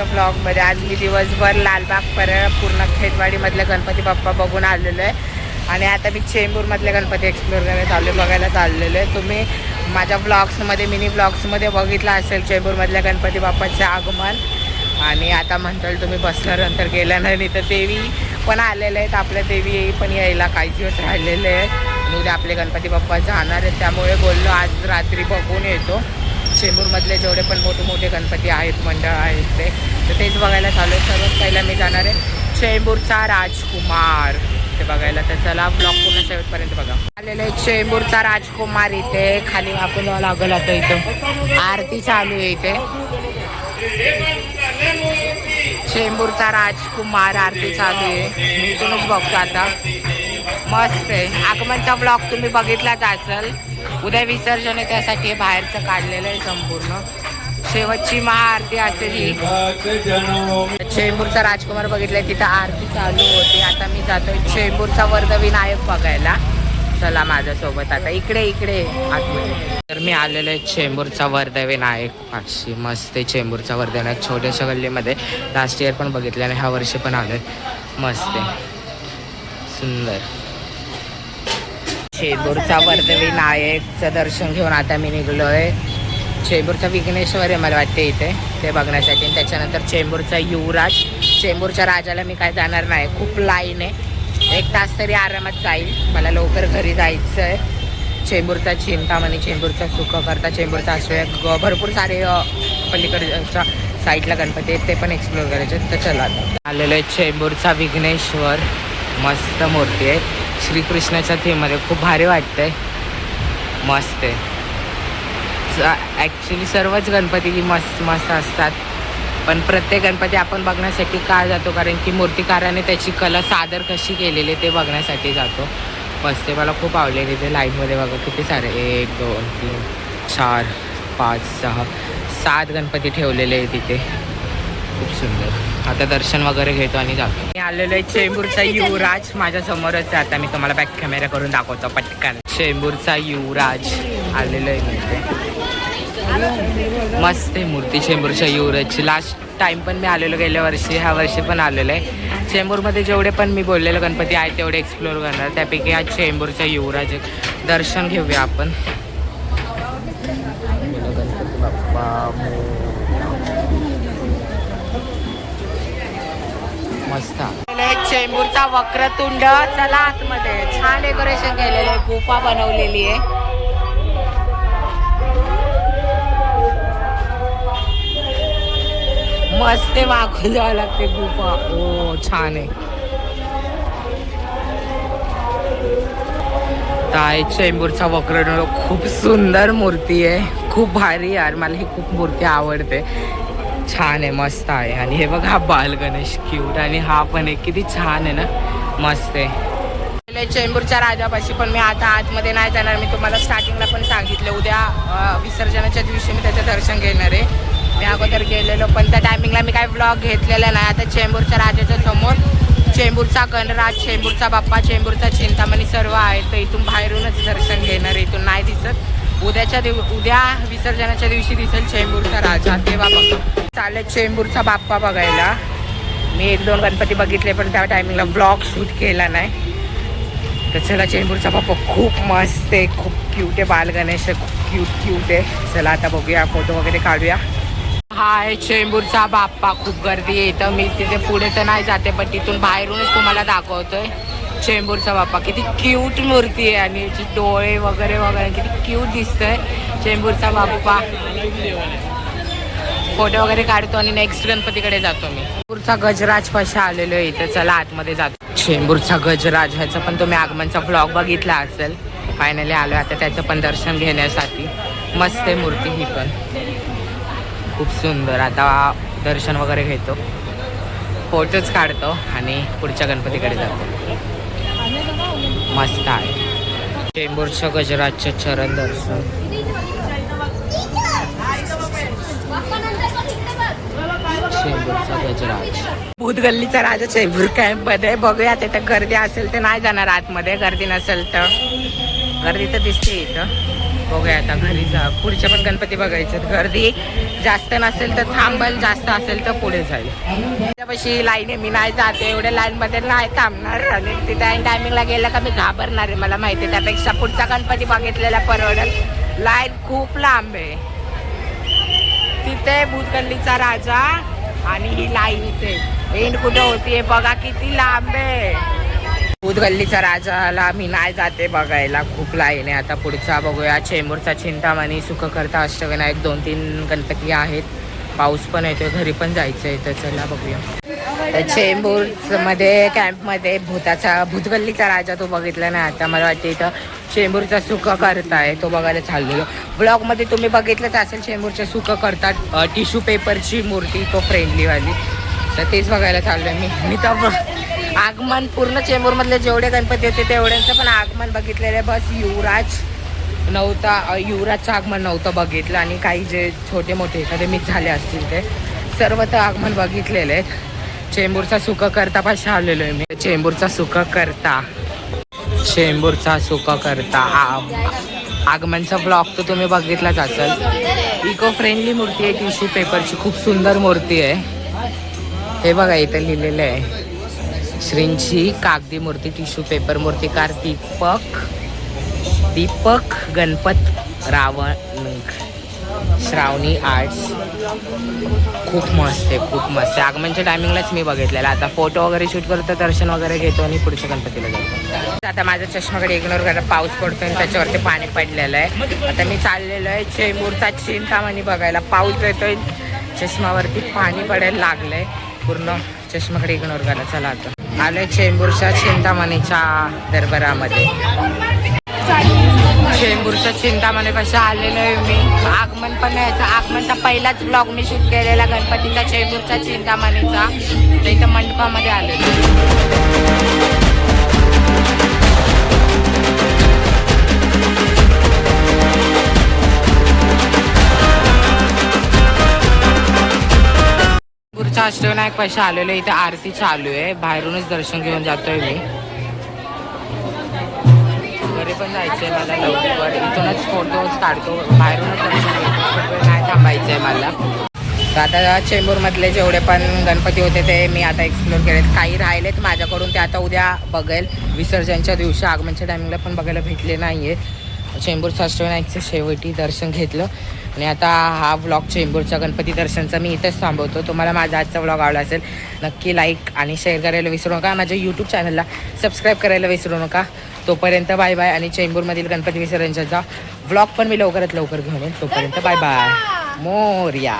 आजच्या ब्लॉगमध्ये आज मी दिवसभर लालबाग परळ पूर्ण खेतवाडीमधले गणपती बाप्पा बघून आलेलो आहे. आणि आता मी चेंबूरमधले गणपती एक्सप्लोर करायला चालू बघायला चाललेलो आहे. तुम्ही माझ्या ब्लॉग्समध्ये मिनी ब्लॉग्समध्ये बघितलं असेल चेंबूरमधल्या गणपती बाप्पाचे आगमन. आणि आता म्हणताल तुम्ही बसल्यानंतर गेल्या नाही तर देवी पण आलेले आहेत. आपल्या देवी पण यायला काही दिवस राहिलेले आहेत. आणि उद्या आपले गणपती बाप्पा जाणार आहेत. त्यामुळे बोललो आज रात्री बघून येतो. चेंबूरमधले जेवढे पण मोठे मोठे गणपती आहेत मंडळ आहेत ते तर तेच बघायला चालू आहे. सर्वात पहिला मी जाणार आहे चेंबूरचा राजकुमार. ते बघायला तर चला ब्लॉग पूर्ण शेवटपर्यंत बघा. आलेले आहे चेंबूरचा राजकुमार इथे. खाली वाकून लागल लागलं आता इथं. आरती चालू आहे इथे. चेंबूरचा राजकुमार आरती चालू आहे. मी इथूनच बघतो आता. मस्त आहे. आगमनचा ब्लॉग तुम्ही बघितलाच असेल. उद्या विसर्जन आहे त्यासाठी बाहेरचं काढलेलं आहे संपूर्ण. शेवटची महाआरती असेल ही. चेंबूरचा राजकुमार बघितलाय तिथं आरती चालू होती. आता मी जातोय चेंबूरचा वर्धविनायक बघायला. चला माझ्यासोबत आता. इकडे इकडे. आतमध्ये. तर मी आलेलो आहे चेंबूरचा वर्धविनायक पाचशे मस्त आहे चेंबूरचा वर्धविनायक छोट्याशा गल्लीमध्ये. लास्ट इयर पण बघितलं आणि ह्या वर्षी पण आलोय. मस्त आहे. सुंदर. चेंबूरचा वर्धविनायकचं दर्शन घेऊन आता मी निघलो आहे चेंबूरचा विघ्नेश्वर आहे मला वाटते इथे ते बघण्यासाठी. आणि त्याच्यानंतर चेंबूरचा युवराज. चेंबूरच्या राजाला मी काय जाणार नाही. खूप लाईन आहे. एक तास तरी आरामात जाईल. मला लवकर घरी जायचं आहे चेंबूरचा चिंतामणी चेंबूरचा सुख करता. चेंबूरचा आश्रय ग- भरपूर सारे पलीकडच्या साईडला गणपती आहेत. ते पण एक्सप्लोर करायचे तर चला आलेलं आलेलो आहे चेंबूरचा विघ्नेश्वर. मस्त मूर्ती आहे. श्रीकृष्णाच्या थीममध्ये खूप भारी वाटतंय. मस्त आहे. ॲक्च्युली सर्वच गणपती की मस्त मस्त असतात. पण प्रत्येक गणपती आपण बघण्यासाठी का जातो? कारण की मूर्तिकाराने त्याची कला सादर कशी केलेली आहे ते बघण्यासाठी जातो. मस्त आहे. मला खूप आवडले तिथे लाईनमध्ये बघा किती सारे एक दोन तीन चार पाच सहा सात गणपती ठेवलेले आहे तिथे. खूप सुंदर. आता दर्शन वगैरे घेतो आणि जातो. मी आलेलो आहे चेंबूरचा युवराज माझ्या समोरच आहे. आता मी तुम्हाला बॅक कॅमेरा करून दाखवतो पटकन. चेंबूरचा युवराज आलेलो आहे मस्त आहे मूर्ती चेंबूरच्या युवराजची. लास्ट टाइम पण मी आलेलो गेल्या वर्षी ह्या वर्षी पण आलेलो आहे. चेंबूरमध्ये जेवढे पण मी बोललेले गणपती आहेत तेवढे एक्सप्लोर करणार. त्यापैकी हा चेंबूरचा युवराज आहे. दर्शन घेऊया आपण. गणपती बाप्पा मस्त. चेंबूरचा वक्रतुंड चला आतमध्ये. छान डेकोरेशन केलेलं आहे गुफा बनवलेली आहे. मस्त मागून जावं लागते गुफा. ओ छान आहे. ताई चेंबूरचा वक्रतुंड. खूप सुंदर मूर्ती आहे. खूप भारी यार मला ही खूप मूर्ती आवडते. छान आहे मस्त आहे. आणि हे बघा हा बाल गणेश क्यूट आणि हा पण आहे किती छान आहे ना? मस्त आहे. चेंबूरच्या राजापाशी पण मी आता आतमध्ये नाही जाणार. मी तुम्हाला स्टार्टिंगला पण सांगितलं. उद्या विसर्जनाच्या दिवशी मी त्याचं दर्शन घेणार आहे. मी अगोदर गेलेलो पण त्या टायमिंगला मी काय ब्लॉग घेतलेला नाही. आता चेंबूरच्या राजाच्या समोर चेंबूरचा गणराज चेंबूरचा बाप्पा चेंबूरचा चिंतामणी सर्व आहे तर इथून बाहेरूनच दर्शन घेणार इथून नाही दिसत. उद्याच्या दिव उद्या विसर्जनाच्या दिवशी दिसेल चेंबूरचा राजा. तेव्हा बघ. चालेल चेंबूरचा बाप्पा बघायला. मी एक दोन गणपती बघितले पण त्या टायमिंगला ब्लॉग शूट केला नाही. तर चला चेंबूरचा बाप्पा खूप मस्त आहे. खूप क्यूट आहे. बाल गणेश खूप क्यूट क्यूट आहे. चला आता बघूया. फोटो वगैरे काढूया. हा आहे चेंबूरचा बाप्पा. खूप गर्दी आहे इथं. मी तिथे पुढे तर नाही जाते पण तिथून बाहेरूनच तुम्हाला दाखवतोय. चेंबूरचा बाप्पा. किती क्यूट मूर्ती आहे आणि याची डोळे वगैरे वगैरे. किती क्यूट दिसतंय. चेंबूरचा बाप्पा. फोटो वगैरे काढतो आणि नेक्स्ट गणपतीकडे जातो मी. चेंबूरचा गजराज पशा आलेलो आहे इथं. चला आतमध्ये जातो. चेंबूरचा गजराज ह्याचा पण तुम्ही आगमनचा ब्लॉग बघितला असेल. फायनली आलो आता त्याचं पण दर्शन घेण्यासाठी. मस्त आहे मूर्ती ही पण. खूप सुंदर. आता दर्शन वगैरे घेतो. फोटोच काढतो आणि पुढच्या गणपतीकडे जातो. मस्त आहे चेंबूरचं गजराजचं चरण दर्शन. चेंबूरचा गजराज. भूतगल्लीचा राजा चेंबूर कॅम्पमध्ये. बघूया तिथं गर्दी असेल तर नाही जाणार आतमध्ये. गर्दी नसेल तर. गर्दी तर दिसते इथं. बघूया आता घरी जा. पुढचे पण गणपती बघायचे गर्दी जास्त नसेल तर थांबल जास्त असेल तर पुढे जाईल. त्यापाशी लाईन आहे मी नाही जाते. एवढ्या लाईन मध्ये नाही थांबणार. आणि तिथे टायमिंगला गेलं का मी घाबरणार आहे मला माहिती आहे. त्यापेक्षा पुढचा गणपती बघितलेला परवडेल. लाईन खूप लांब आहे. तिथे भूतगल्लीचा राजा आणि ही लाईन इथे. एंड कुठे होतीये? बघा किती लांब आहे. भूतगल्लीचा राजाला मी नाही जाते बघायला. खूप लाईन आहे. आता पुढचा बघूया. चेंबूरचा चिंतामणी सुख करता अष्टविनायक दोन तीन गणपती आहेत. पाऊस पण येतोय. घरी पण जायचं आहे तर चला बघूया. तर चेंबूरमध्ये कॅम्पमध्ये भूताचा भूतगल्लीचा राजा तो बघितला नाही. आता मला वाटते इथं चेंबूरचा सुख करताय तो बघायला चाललेलो. ब्लॉगमध्ये तुम्ही बघितलंच असेल चेंबूरचे सुख करतात टिश्यू पेपरची मूर्ती. तो फ्रेंडलीवाली तर तेच बघायला चाललोय मी. मी तर आगमन पूर्ण चेंबूरमधले जेवढे गणपती होते तेवढ्यांचं पण आगमन बघितलेलं आहे. बस युवराज नव्हता युवराजचं आगमन नव्हतं बघितलं आणि काही जे छोटे मोठे एखादे मिस झाले असतील ते सर्व तर आगमन बघितलेले आहेत चेंबूरचा सुख करता पाशी आलेलो आहे मी. चेंबूरचा सुख करता चेंबूरचा सुख करता आगमनचा ब्लॉग तर तुम्ही बघितलाच असेल. इको फ्रेंडली मूर्ती आहे टिश्यू पेपरची खूप सुंदर मूर्ती आहे. हे बघा इथं लिहिलेलं आहे. श्रींची कागदी मूर्ती टिश्यू पेपर मूर्तिकार दीपक दीपक गणपत रावण श्रावणी आर्ट्स. खूप मस्त आहे खूप मस्त आहे. आगमनच्या टायमिंगलाच मी बघितलेलं आता फोटो वगैरे शूट करतो दर्शन वगैरे घेतो आणि पुढच्या गणपतीला जातो. आता माझ्या चष्माकडे इग्नोर करा पाऊस पडतोय आणि त्याच्यावरती पाणी पडलेलं आहे. आता मी चाललेलो आहे चेंबूरचा चिंतामणी बघायला. पाऊस येतोय चष्मावरती पाणी पडायला लागलंय. पूर्ण चष्माकडे इग्नोर करा चला आता. आले चेंबूरच्या चिंतामणीच्या दरबारामध्ये. चेंबूरच्या चिंतामणी कशा आलेलो आहे मी. आगमन पण यायचं आगमनचा पहिलाच ब्लॉग मी शूट केलेला गणपतीचा चेंबूरच्या चिंतामणीचा. तर इथं मंडपामध्ये आलेलो अष्टविनायक पैसे आलेलो इथे आरती चालू आहे. बाहेरूनच दर्शन घेऊन जातोय मी. घरी पण जायचंय मला लवकर. इथूनच फोटोज काढतो. बाहेरूनच दर्शन घेतो. नाही थांबायचंय मला. तर आता चेंबूरमधले जेवढे पण गणपती होते ते मी आता एक्सप्लोर केलेत. काही राहिलेत माझ्याकडून ते आता उद्या बघेल. विसर्जनच्या दिवशी आगमनच्या टायमिंगला पण बघायला भेटले नाही आहेत चेंबूर अष्टविनायकचं शेवटी दर्शन घेतलं. आणि आता हा व्लॉग चेंबूरच्या गणपती दर्शनचा मी इथेच थांबवतो. तुम्हाला माझा आजचा व्लॉग आवडला असेल नक्की लाईक आणि शेअर करायला विसरू नका. माझ्या यूट्यूब चॅनलला सबस्क्राईब करायला विसरू नका. तोपर्यंत बाय बाय आणि चेंबूरमधील गणपती विसर्जनचा व्लॉग पण मी लवकरात लवकर घेऊन तोपर्यंत बाय बाय मोर्या.